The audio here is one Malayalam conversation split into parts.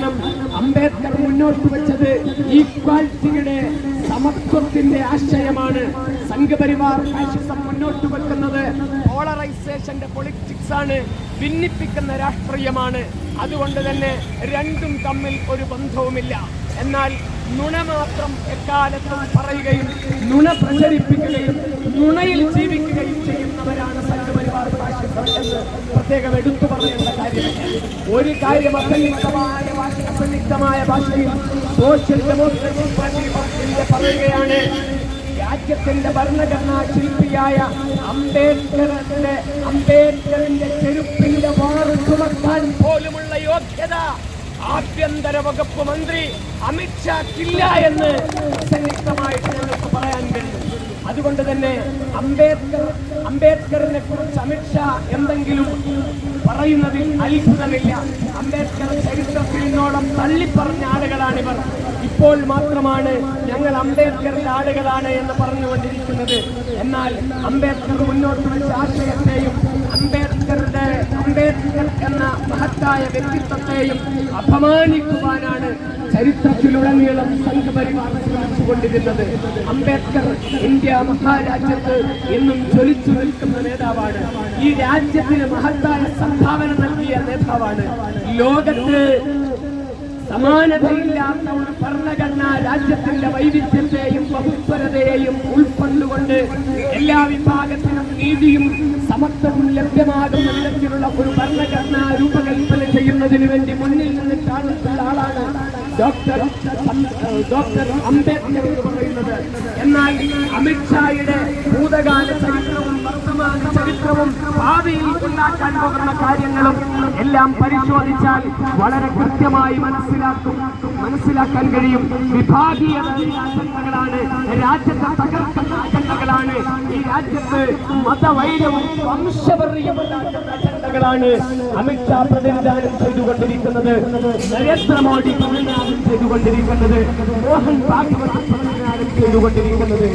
കാരണം അംബേദ്കർ മുന്നോട്ട് വെച്ചത് ഈക്വാലിറ്റിയുടെ സമത്വത്തിന്റെ ആശയമാണ്. സംഘപരിവാർ ഫാഷിസം മുന്നോട്ട് വെക്കുന്നത് പോളറൈസേഷന്റെ പൊളിറ്റിക്സ് ആണ്. ഭിന്നിപ്പിക്കുന്ന രാഷ്ട്രീയമാണ്. അതുകൊണ്ട് തന്നെ രണ്ടും തമ്മിൽ ഒരു ബന്ധവുമില്ല. എന്നാൽ നുണ മാത്രം എക്കാലത്തും പറയുകയും നുണ പ്രചരിപ്പിക്കുകയും നുണയിൽ ജീവിക്കുകയും ചെയ്യുന്നവരാണ് സംഘപരിവാർ പ്രത്യേകം എടുത്തു പറയേണ്ട കാര്യമില്ല ഒരു കാര്യം അസന്നിഗ്ധമായ ഭാഷ അസന്നിഗ്ധമായ ഭാഷയിൽ സോഷ്യൽ ഡെമോക്രാറ്റിക് പാർട്ടി പറയുകയാണ് രാജ്യത്തിന്റെ ഭരണഘടനാ ശില്പിയായ അംബേദ്കറിന്റെ അംബേദ്കറിന്റെ ചെരുപ്പിന്റെ വാറ് ചുമത്താൻ പോലുമുള്ള യോഗ്യത ആഭ്യന്തര വകുപ്പ് മന്ത്രി അമിത്ഷാക്കില്ല എന്ന് സംയുക്തമായിട്ട് ഞങ്ങൾക്ക് പറയാൻ കഴിയും. അതുകൊണ്ട് തന്നെ അംബേദ്കർ അംബേദ്കറിനെ കുറിച്ച് അമിത്ഷാ എന്തെങ്കിലും പറയുന്നതിൽ അത്ഭുതമില്ല. അംബേദ്കർ ചരിത്രത്തിൽ നിന്നോളം തള്ളിപ്പറഞ്ഞ ആളുകളാണിവർ. ഇപ്പോൾ മാത്രമാണ് ഞങ്ങൾ അംബേദ്കറിന്റെ ആളുകളാണ് എന്ന് പറഞ്ഞുകൊണ്ടിരിക്കുന്നത്. എന്നാൽ അംബേദ്കർ മുന്നോട്ട് വെച്ച ആശയത്തെയും അംബേദ്കർ എന്ന മഹത്തായ വ്യക്തിത്വത്തെയും അപമാനിക്കുവാനാണ് ചരിത്രത്തിലുടനീളം സംഘപരിവാർ ശ്രമിച്ചുകൊണ്ടിരുന്നത് അംബേദ്കർ ഇന്ത്യ മഹാരാജ്യത്ത് എന്നും ജ്വലിച്ചു നിൽക്കുന്ന നേതാവാണ്. ഈ രാജ്യത്തിന് മഹത്തായ സംഭാവന നൽകിയ നേതാവാണ്. ലോകത്ത് സമാനതയില്ലാത്ത ഒരു ഭരണഘടന രാജ്യത്തിന്റെ വൈവിധ്യത്തെയും ബഹുസ്വരതയെയും ഉൾക്കൊണ്ടുകൊണ്ട് എല്ലാ വിഭാഗത്തിനും നീതിയും സമത്വവും ലഭ്യമാകുന്ന വിധത്തിലുള്ള ഒരു ഭരണഘടന രൂപകൽപ്പന ചെയ്യുന്നതിന് വേണ്ടി മുന്നിൽ നിന്ന് കാണുന്ന ആളാണ് ഡോക്ടർ ഡോക്ടർ അംബേദ്കർ എന്ന് പറയുന്നത്. എന്നാൽ അമിത്ഷായുടെ ഭൂതകാല ചരിത്രവും ചരിത്രവും ഭാവിയിൽ ഉണ്ടാക്കാൻ പോകുന്ന കാര്യങ്ങളും എല്ലാം പരിശോധിച്ചാൽ വളരെ കൃത്യമായി മനസ്സിലാക്കും. മനസ്സിലാക്കാൻ കഴിയും. വിഭാഗീയ ആശങ്കകളാണ് രാജ്യത്തെ തകർക്കുന്ന ആശങ്കകളാണ് ഈ രാജ്യത്ത് മതവൈരവും അജണ്ടകളാണ് അമിത്ഷാ പ്രതിനിധാനം ചെയ്തുകൊണ്ടിരിക്കുന്നത്. നരേന്ദ്രമോദി പ്രതിനിധാനം ചെയ്തുകൊണ്ടിരിക്കുന്നത്. മോഹൻ ഭാഗവത് പ്രതിനിധാനം ചെയ്തുകൊണ്ടിരിക്കുന്നത്.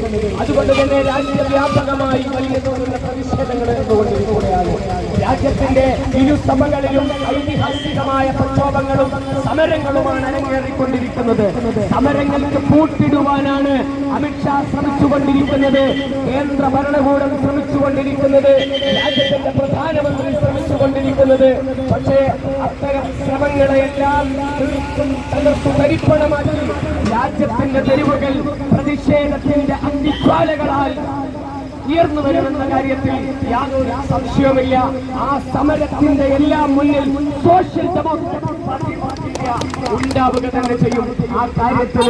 അതുകൊണ്ട് തന്നെ രാജ്യവ്യാപകമായി വലിയ തോതിലുള്ള പ്രതിഷേധങ്ങൾ നടന്നുകൊണ്ടിരിക്കുകയാണ് രാജ്യത്തിന്റെ ഇരുസഭകളിലും ഐതിഹാസികമായ പ്രക്ഷോഭങ്ങളും സമരങ്ങളുമാണ് അരങ്ങേറിക്കൊണ്ടിരിക്കുന്നത്. സമരങ്ങൾക്ക് പൂട്ടിടുവാനാണ് അമിത്ഷാ ശ്രമിച്ചുകൊണ്ടിരിക്കുന്നത്. കേന്ദ്ര ഭരണകൂടം ശ്രമിച്ചുകൊണ്ടിരിക്കുന്നത്. രാജ്യത്തിന്റെ പ്രധാനമന്ത്രി ശ്രമിച്ചുകൊണ്ടിരിക്കുന്നത്. പക്ഷേ അത്തരം ശ്രമങ്ങളെയെല്ലാം തകർത്തു തരിപ്പണമാക്കി രാജ്യത്തിന്റെ തെരുവുകൾ പ്രതിഷേധത്തിന്റെ അന്തിജ്വാലകളാൽ ഉയർന്നു വരുമെന്ന കാര്യത്തിൽ യാതൊരു സംശയവുമില്ല. ആ സമരത്തിന്റെ എല്ലാം മുന്നിൽ സോഷ്യൽ ഉണ്ടാവുക തന്നെ ചെയ്യും. ആ കാര്യത്തിൽ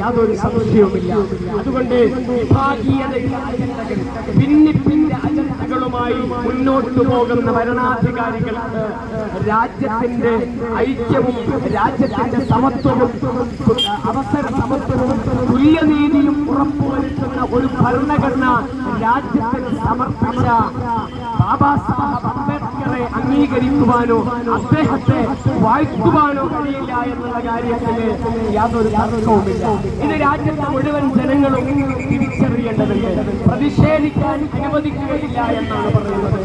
യാതൊരു സംശയവുമില്ല. അതുകൊണ്ട് വിഭാഗീയതയുടെ അജണ്ടകൾ ഭിന്നിപ്പിന്റെ അജണ്ടകളുമായി മുന്നോട്ടു പോകുന്ന ഭരണാധികാരികൾക്ക് രാജ്യത്തിന്റെ ഐക്യവും രാജ്യത്തിന്റെ സമത്വവും അവസര സമത്വവും തുല്യനീതിയും ഉറപ്പുവരുത്തുന്ന ഒരു ഭരണഘടന രാജ്യത്തിന് സമർപ്പിച്ച ബാബാ സാഹബ് അംബേദ്കറെ അംഗീകരിക്കുവാനോ അദ്ദേഹത്തെ വാഴ്ത്തുവാനോ കഴിയില്ല എന്നുള്ള കാര്യത്തിൽ യാതൊരു തർക്കവുമില്ല. ഇത് രാജ്യത്തെ മുഴുവൻ ജനങ്ങളും തിരിച്ചറിയേണ്ടതുണ്ട്. പ്രതിഷേധിക്കാൻ അനുവദിക്കുകയില്ല എന്നാണ് പറയുന്നത്.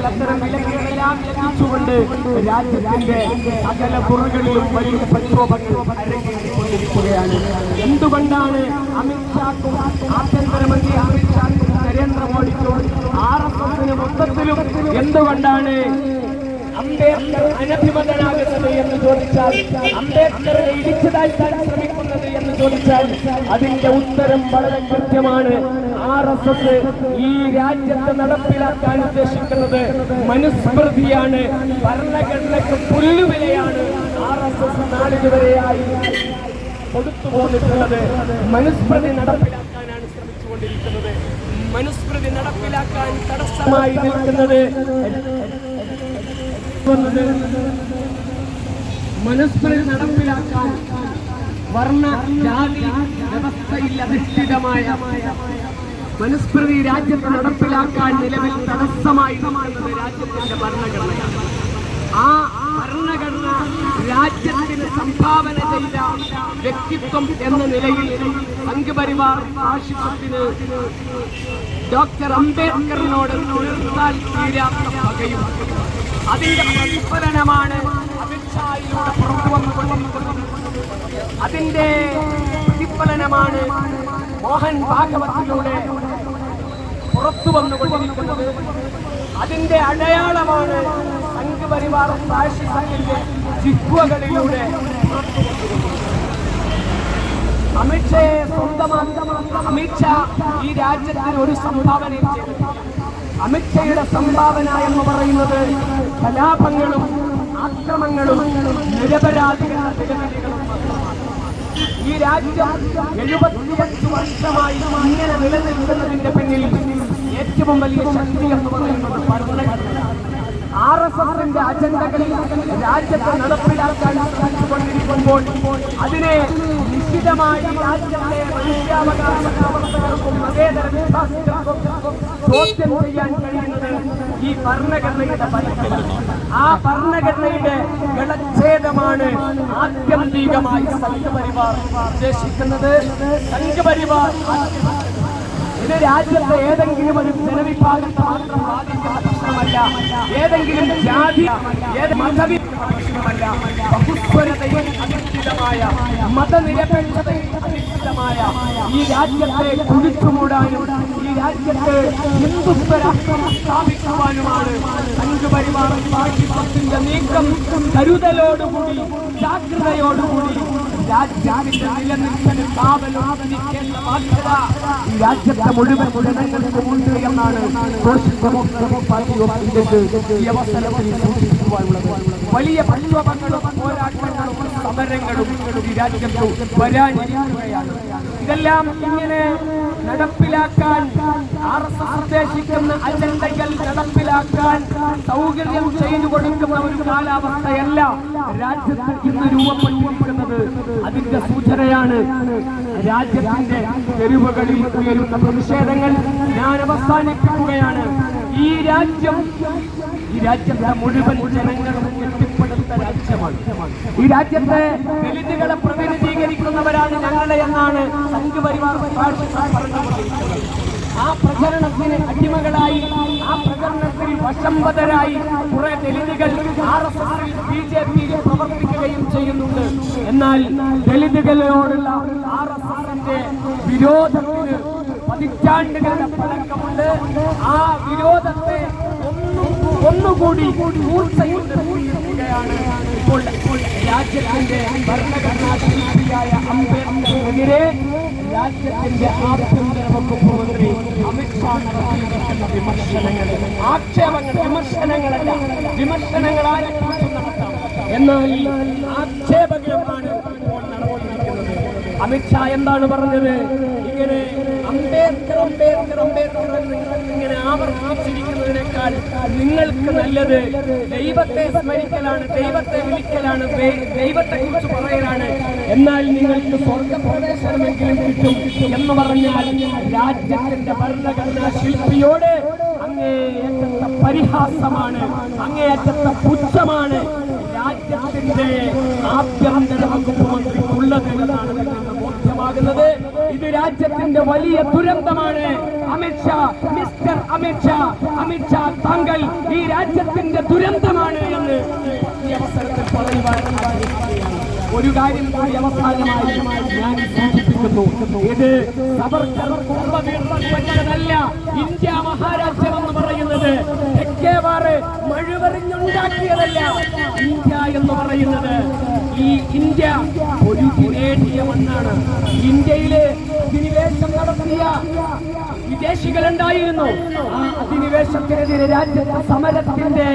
അത്തരം വിലക്കുകളെല്ലാം ലംഘിച്ചുകൊണ്ട് രാജ്യത്തിന്റെ അകല പുറകളിലും വലിയ പ്രക്ഷോഭങ്ങൾ അരങ്ങേറിക്കൊണ്ടിരിക്കുകയാണ്. എന്തുകൊണ്ടാണ് അമിത്ഷാക്കും ആഭ്യന്തരമന്ത്രി അമിത്ഷാക്കും നരേന്ദ്രമോദിക്കും ആർ എസ് എസിന് മൊത്തത്തിലും എന്തുകൊണ്ടാണ് അംബേദ്കർ അനഭിമതനാകുന്നത് എന്ന് ചോദിച്ചാൽ അംബേദ്കറെ ഇടിച്ചു താഴ്ത്താൻ ശ്രമിക്കുന്നത് എന്ന് ചോദിച്ചാൽ അതിന്റെ ഉത്തരം വളരെ കൃത്യമാണ്. ആർ എസ് എസ് ഈ രാജ്യത്തെ നടപ്പിലാക്കാൻ ഉദ്ദേശിക്കുന്നത് മനുസ്മൃതിയാണ്. ഭരണഘടനയ്ക്ക് പുല്ലുവിലയാണ് ആർ എസ് എസ് നാളിതുവരെയായി കൊടുത്തു പോന്നിട്ടുള്ളത് മനുസ്മൃതി നടപ്പിലാക്കാനാണ് ശ്രമിച്ചുകൊണ്ടിരിക്കുന്നത്. മനുസ്മൃതി നടപ്പിലാക്കാൻ തടസ്സമായി നിൽക്കുന്നത് മനസ്സിൽ നടപ്പിലാക്കാൻ വർണ ജാതി വ്യവസ്ഥയിൽ അധിഷ്ഠിതമായ മനുസ്മൃതി രാജ്യത്ത് നടപ്പിലാക്കാൻ നിലവിൽ തടസ്സമായി രാജ്യത്തിന്റെ ഭരണഘടനയാണ്. ആ ഭരണഘടന രാജ്യത്തിന് സംഭാവന ചെയ്ത വ്യക്തിത്വം എന്ന നിലയിൽ സംഘപരിവാർ ആശുപത്രിന് ഡോക്ടർ അംബേദ്കറിനോട് തീരാത്ത പകയും. അതിന്റെ പ്രതിഫലനമാണ് അമിത്ഷായിലൂടെ പുറത്തു വന്നുകൊണ്ടിരിക്കുന്നത് അതിന്റെ പ്രതിഫലനമാണ് മോഹൻ ഭാഗവത്തിലൂടെ പുറത്തു വന്നുകൊണ്ടിരിക്കുന്നത്. അതിന്റെ അടയാളമാണ് സംഘപരിവാർ ജിഹ്വകളിലൂടെ പുറത്തു വന്നുകൊണ്ടിരിക്കുന്നത് അമിത്ഷയെ സ്വന്തമാക്കുന്ന അമിത്ഷാ ഈ രാജ്യത്തിന് ഒരു സംഭാവന അമിത്ഷയുടെ സംഭാവന എന്ന് പറയുന്നത് കലാപങ്ങളും നിലവിളികളും മാത്രമാണ്. ഈ രാജ്യം എഴുപത്തിയഞ്ച് വർഷമായി ഇങ്ങനെ നിലനിൽക്കുന്നതിന്റെ പിന്നിൽ ഏറ്റവും വലിയ ശക്തി എന്ന് പറയുന്നത് ഭരണഘടന ആർ എസ് എസിന്റെ അജണ്ടകളിൽ രാജ്യത്ത് നടപ്പിലാക്കാൻ ശ്രമിച്ചുകൊണ്ടിരിക്കുമ്പോൾ അതിനെ നിശ്ചിതമായി രാജ്യത്തെ മനുഷ്യാവകാശ പ്രവർത്തകർക്കും മതേതര വിശ്വാസികൾക്കും ചോദ്യം ചെയ്യാൻ കഴിയുന്നത് ഈ ഭരണഘടനയുടെ പരിധിയാണ് ആ ഭരണഘടനയുടെ ഗളച്ഛേദമാണ് ആത്യന്തികമായി സംഘപരിവാർ ഉദ്ദേശിക്കുന്നത്. സംഘപരിവാർ ഇത് രാജ്യത്തെ ഏതെങ്കിലും ഒരു ജനവിഭാഗത്തെ മാത്രം ബാധിക്കുന്ന പ്രശ്നമല്ല. ഏതെങ്കിലും ജാതി ഏത് മതവി പ്രശ്നമല്ല ബഹുസ്വരതയിൽ അധിഷ്ഠിതമായ ഈ രാജ്യത്തെ കുഴിച്ചുമൂടാനും ഈ രാജ്യത്തെ ഹിന്ദുത്വ രാഷ്ട്രം സ്ഥാപിക്കുവാനുമാണ് സംഘപരിവാർ ഫാഷിസത്തിന്റെ നീക്കം. കരുതലോടുകൂടി ജാഗ്രതയോടുകൂടി ഈ രാജ്യത്തെ മുഴുവൻ ജനങ്ങൾക്കും എന്നാണ് പാർട്ടി ഓഫ് ഈ അവസരത്തിൽ സൂചിപ്പിക്കുവാനുള്ളത് വലിയ പ്രക്ഷോഭങ്ങളും പോരാട്ടങ്ങളും സമരങ്ങളും ഈ രാജ്യത്ത് വരാനിരിക്കുകയാണ്. ഇതെല്ലാം ഇങ്ങനെ നടപ്പിലാക്കാൻ ആർ എസ് എസ് ഉദ്ദേശിക്കുന്ന അജണ്ടകൾ നടപ്പിലാക്കാൻ സൗകര്യം ചെയ്തു കൊടുക്കുന്ന ഒരു കാലാവസ്ഥയല്ല രാജ്യത്ത് ഇന്ന് രൂപപ്പെട്ടിരിക്കുന്നത്. അതിന്റെ സൂചനയാണ് രാജ്യത്തിന്റെ തെരുവുകളിൽ ഉയരുന്ന പ്രതിഷേധങ്ങൾ ഞാൻ അവസാനിപ്പിക്കുകയാണ്. ഈ രാജ്യം ഈ രാജ്യത്തെ മുഴുവൻ ജനങ്ങളും കെട്ടിപ്പടുത്ത രാജ്യമാണ്. ഈ രാജ്യത്തെ ദലിതുകളെ പ്രതിനിധീകരിക്കുന്നവരാണ് ഞങ്ങളെ എന്നാണ് സംഘപരിവാർ പറഞ്ഞുകൊണ്ടിരിക്കുന്നത്. ആ പ്രചരണത്തിന് അടിമകളായി ആ പ്രചരണത്തിൽ വശംവതരായി കുറെ ദലിതുകൾ ആർ എസ് എസിൽ ബി ജെ പിയിൽ പ്രവർത്തിക്കുകയും ചെയ്യുന്നുണ്ട്. എന്നാൽ ദലിതുകളോടുള്ള ആർ എസ് എസിന്റെ വിരോധത്തിന് പതിറ്റാണ്ടുകളുടെ പഴക്കമുണ്ട്. ആ വിരോധത്തെ ഒന്നുകൂടി ഊർജയുണ്ടാണ് ഇപ്പോൾ രാജ്യത്തിന്റെ ഭരണഘടനാ ശില്പിയായ അംബേദ്കറിനെതിരെ രാജ്യത്തിന്റെ ആഭ്യന്തര വകുപ്പ് മന്ത്രി അമിത്ഷാ നടത്തിയിരിക്കുന്ന വിമർശനങ്ങൾ ആക്ഷേപങ്ങൾ വിമർശനങ്ങളല്ല വിമർശനങ്ങൾ ആരെക്കുറിച്ചും എന്നാൽ ആക്ഷേപകരമാണ് ഇപ്പോൾ നടന്നുകൊണ്ടിരിക്കുന്നത്. അമിത്ഷാ എന്താണ് പറഞ്ഞത്? ഇങ്ങനെ അംബേദ്കർ അംബേദ്കർ അംബേദ്കർ ഇങ്ങനെ ആവർത്തിച്ചിരിക്കുന്നതിനേക്കാൾ നിങ്ങൾക്ക് നല്ലത്. ദൈവത്തെ സ്മരിക്കലാണ് ദൈവത്തെ വിളിക്കലാണ് ദൈവത്തെ കുറിച്ച് പറയലാണ്. എന്നാൽ നിങ്ങൾക്ക് സ്വർഗപ്രവേശനമെങ്കിലും കിട്ടും എന്ന് പറഞ്ഞാൽ രാജ്യത്തിന്റെ ഭരണഘടനാ ശില്പിയോട് അങ്ങേയറ്റത്തെ പരിഹാസമാണ് അങ്ങേയറ്റത്തെ പുച്ഛമാണ് രാജ്യത്തിന്റെ ആഭ്യന്തര വകുപ്പ് മന്ത്രിക്കുള്ളത് എന്നാണ് ഇത് രാജ്യത്തിന്റെ വലിയ ദുരന്തമാണ്. അമിത്ഷാ മിസ്റ്റർ അമിത്ഷാ അമിത്ഷാ താങ്കൾ ഈ രാജ്യത്തിന്റെ ദുരന്തമാണ് എന്ന് ഈ അവസരത്തിൽ പറയുവാൻ ഒരു കാര്യം കൂടി അവസാനമായി ഞാൻ സൂചിപ്പിക്കുന്നു ഇത് സവർക്കർ ഇന്ത്യ മഹാരാജ്യം എന്ന് പറയുന്നത് മഴുവറിഞ്ഞുണ്ടാക്കിയതല്ല. ഇന്ത്യ എന്ന് പറയുന്നത് ഈ ഇന്ത്യ ഒരു നേടിയ മണ്ണാണ് ഇന്ത്യയിലെ അധിനിവേശം നടത്തിയ വിദേശികളുണ്ടായിരുന്നു. ആ അധിനിവേശത്തിനെതിരെ രാജ്യത്തെ സമരത്തിന്റെ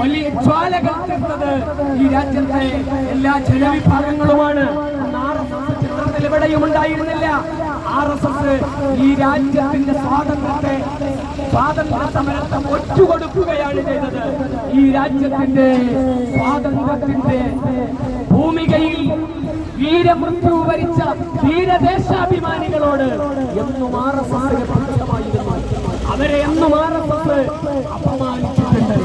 വലിയ ജ്വാലകൾ തീർത്തത് ഈ രാജ്യത്തെ എല്ലാ ജനവിഭാഗങ്ങളുമാണ്. ചിത്രത്തിൽ എവിടെയും ഉണ്ടായിരുന്നില്ല ആർ എസ് എസ് ഈ രാജ്യത്തിന്റെ സ്വാതന്ത്ര്യത്തെ സ്വാതന്ത്ര്യ സമരത്തെ ഒറ്റുകൊടുക്കുകയാണ് ചെയ്തത്. ഈ രാജ്യത്തിന്റെ സ്വാതന്ത്ര്യത്തിന്റെ ഭൂമികയിൽ വീരമൃത്യു വരിച്ച വീരദേശാഭിമാനികളോട് എന്നും ആർ എസ് എസ് അവരെ എന്നും ആർ എസ് എസ് അപമാനിച്ചിട്ടുണ്ട്.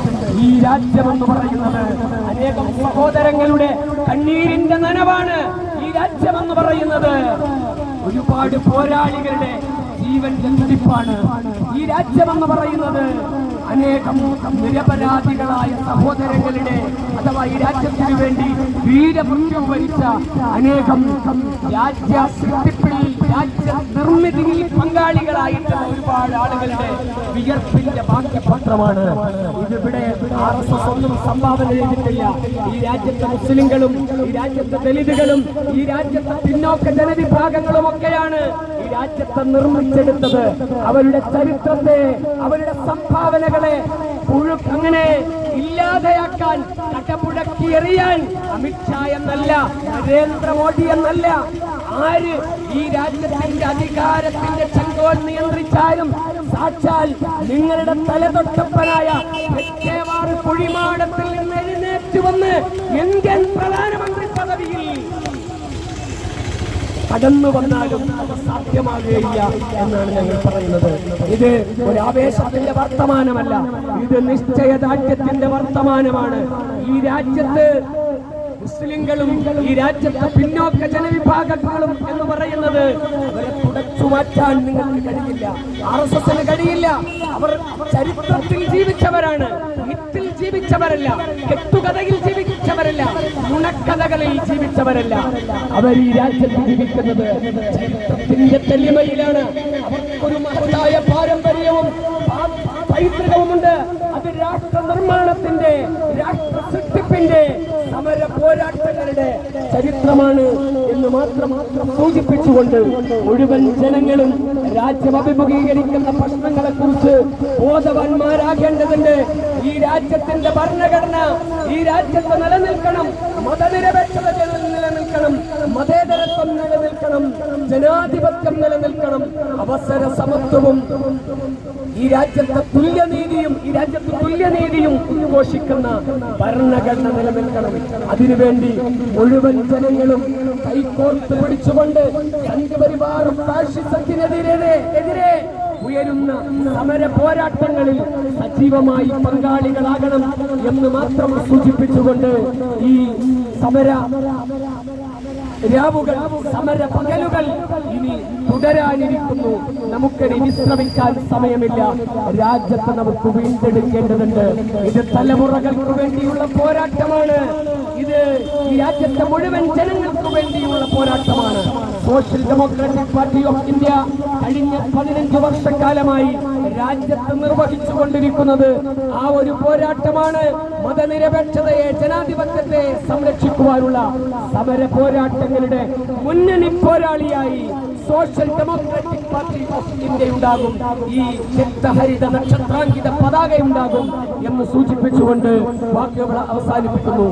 ഈ രാജ്യമെന്ന് പറയുന്നത് അനേകം സഹോദരങ്ങളുടെ കണ്ണീരിന്റെ നനവാണ്. ഈ രാജ്യമെന്ന് പറയുന്നത് ഒരുപാട് പോരാളികളുടെ ജീവൻ ജന്മതിപ്പാണ് ഈ രാജ്യമെന്ന് പറയുന്നത് അനേകം നിരപരാധികളായ സഹോദരങ്ങളുടെ അഥവാ ഈ രാജ്യത്തിനു വേണ്ടി വീരമൃത്യു വരിച്ച അനേകം രാജ്യ രാജ്യ നിർമ്മിതിയിൽ പങ്കാളികളായിട്ടുള്ള ഒരുപാട് ആളുകളുടെ വിയർപ്പിന്റെ ബാക്കിപത്രമാണ് ഇതിവിടെ ആർ എസ് എസ് ഒന്നും സംഭാവന ചെയ്തിട്ടില്ല. ഈ രാജ്യത്തെ മുസ്ലിങ്ങളും ഈ രാജ്യത്തെ ദലിതുകളും ഈ രാജ്യത്തെ പിന്നോക്ക ജനവിഭാഗങ്ങളും ഒക്കെയാണ് രാജ്യത്തെ നിർമ്മിച്ചെടുത്തത്. അവരുടെ ചരിത്രത്തെ അവരുടെ സംഭാവനകളെ അങ്ങനെ ഇല്ലാതെയാക്കാൻ കട്ടപ്പുഴക്കി എറിയാൻ അമിത്ഷാ എന്നല്ല നരേന്ദ്രമോദി എന്നല്ല ആര് ഈ രാജ്യത്തിന്റെ അധികാരത്തിന്റെ ചെങ്കോൽ നിയന്ത്രിച്ചാലും സാക്ഷാൽ നിങ്ങളുടെ തലതൊട്ടപ്പനായ കുഴിമാടത്തിൽ നിന്ന് എഴുന്നേറ്റ് വന്ന് ഇന്ത്യൻ പ്രധാനമന്ത്രി പദവിയിൽ കടന്നു വന്നാലും സാധ്യമാകുകയില്ല എന്നാണ് ഞങ്ങൾ പറയുന്നത്. ഇത് ഒരു ആവേശത്തിന്റെ വർത്തമാനമല്ല. ഇത് നിശ്ചയദാർഢ്യത്തിന്റെ വർത്തമാനമാണ്. ഈ രാജ്യത്ത് മുസ്ലിങ്ങളും ഈ രാജ്യത്തെ പിന്നോക്ക ജനവിഭാഗങ്ങളും എന്ന് പറയുന്നത് അവരെ മാറ്റാൻ നിങ്ങൾക്ക് കഴിയില്ല. ആർ എസ് എസിന് കഴിയില്ല. അവർ ചരിത്രത്തിൽ ജീവിച്ചവരാണ്. ജീവിച്ചവരല്ല. കെട്ടുകഥയിൽ ജീവിച്ചവരല്ല. നുണക്കഥകളിൽ ജീവിച്ചവരല്ല. അവർ ഈ രാജ്യത്ത് ജീവിക്കുന്നത് ചരിത്രത്തിന്റെ തെളിമയിലാണ്. അവർക്കൊരു മഹത്തായ പാരമ്പര്യവും പൈതൃകവുമുണ്ട്. അത് രാഷ്ട്ര നിർമ്മാണത്തിന്റെ രാഷ്ട്ര സൃഷ്ടിപ്പിന്റെ സമര പോരാട്ടങ്ങളുടെ ചരിത്രമാണ് എന്ന് മാത്രം സൂചിപ്പിച്ചുകൊണ്ട് മുഴുവൻ ജനങ്ങളും രാജ്യം അഭിമുഖീകരിക്കുന്ന പ്രശ്നങ്ങളെ കുറിച്ച് ബോധവാന്മാരാകേണ്ടതുണ്ട്. ഈ രാജ്യത്തിന്റെ ഭരണഘടന ഈ രാജ്യത്ത് നിലനിൽക്കണം മതനിരപേക്ഷത നിലനിൽക്കണം മതേതരത്വം നിലനിൽക്കണം ജനാധിപത്യം നിലനിൽക്കണം അവസര സമത്വവും ഈ രാജ്യത്തെ രാജ്യത്ത് തുല്യനീതിയും ഉദ്ഘോഷിക്കുന്ന ഭരണഘടന നിലനിൽക്കണം. അതിനുവേണ്ടി മുഴുവൻ ജനങ്ങളും കൈകോർത്ത് പിടിച്ചുകൊണ്ട് എതിരെ ഉയരുന്ന സമര പോരാട്ടങ്ങളിൽ സജീവമായി പങ്കാളികളാകണം എന്ന് മാത്രം സൂചിപ്പിച്ചുകൊണ്ട് ഈ സമര രാവുകൾ സമര പകലുകൾ ഇനി തുടരാനിരിക്കുന്നു. നമുക്കിനി വിശ്രമിക്കാൻ സമയമില്ല. രാജ്യത്ത് നമുക്ക് വീണ്ടെടുക്കേണ്ടതുണ്ട്. ഇത് തലമുറകൾക്ക് വേണ്ടിയുള്ള പോരാട്ടമാണ്. ഇത് ഈ രാജ്യത്തെ മുഴുവൻ ജനങ്ങൾക്ക് വേണ്ടിയുള്ള പോരാട്ടമാണ്. Social democratic party of India കഴിഞ്ഞ പതിനഞ്ച് വർഷക്കാലമായി രാജ്യത്ത് നിർവഹിച്ചു കൊണ്ടിരിക്കുന്നത് ആ ഒരു പോരാട്ടമാണ്. മതനിരപേക്ഷതയെ ജനാധിപത്യത്തെ സംരക്ഷിക്കുവാനുള്ള സമര പോരാട്ടങ്ങളുടെ മുന്നണി പോരാളിയായി social democratic party of India ഉണ്ടാകും. ഈ രക്തഹരിത നക്ഷത്രാങ്കിത പതാക ഉണ്ടാകും എന്ന് സൂചിപ്പിച്ചുകൊണ്ട് വാക്കുകൾ അവസാനിപ്പിക്കുന്നു.